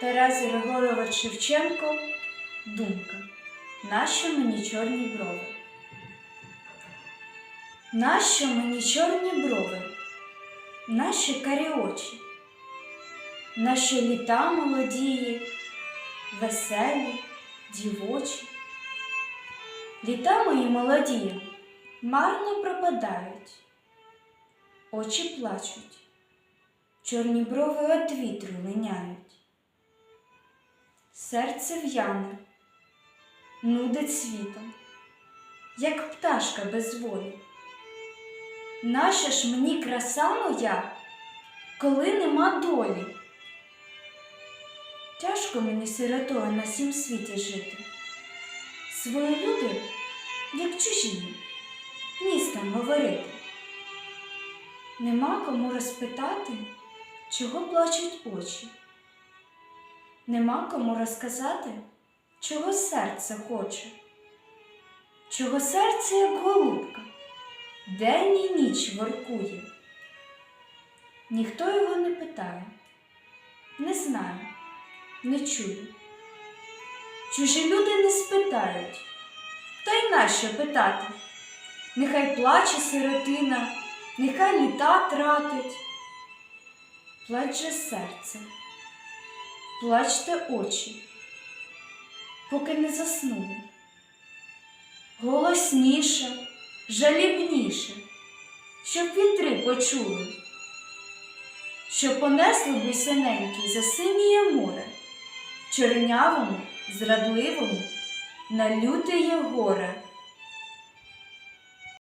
Тарас Григорович Шевченко Думка. Нащо мені чорні брови? Нащо мені чорні брови? Нащо карі очі? Нащо літа молодії, веселі, дівочі? Літа мої молодії марно пропадають, очі плачуть, чорні брови від вітру линяють. Серце в'яне, нудить світом, як пташка без волі. Наша ж мені краса моя, коли нема долі? Тяжко мені сиротою на сім світі жити. Свої люди, як чужі, ні з ким говорити. Нема кому розпитати, чого плачуть очі. Нема кому розказати, чого серце хоче, чого серце, як голубка, день і ніч воркує. Ніхто його не питає, не знає, не чує. Чужі люди не спитають, та й нащо питати? Нехай плаче сиротина, нехай літа тратить. Плаче серце плачте очі, поки не заснули. Голосніше, жалібніше, щоб вітри почули, що понесли бусиненькі за синіє море, чорнявому, зрадливому, на лютеє горе.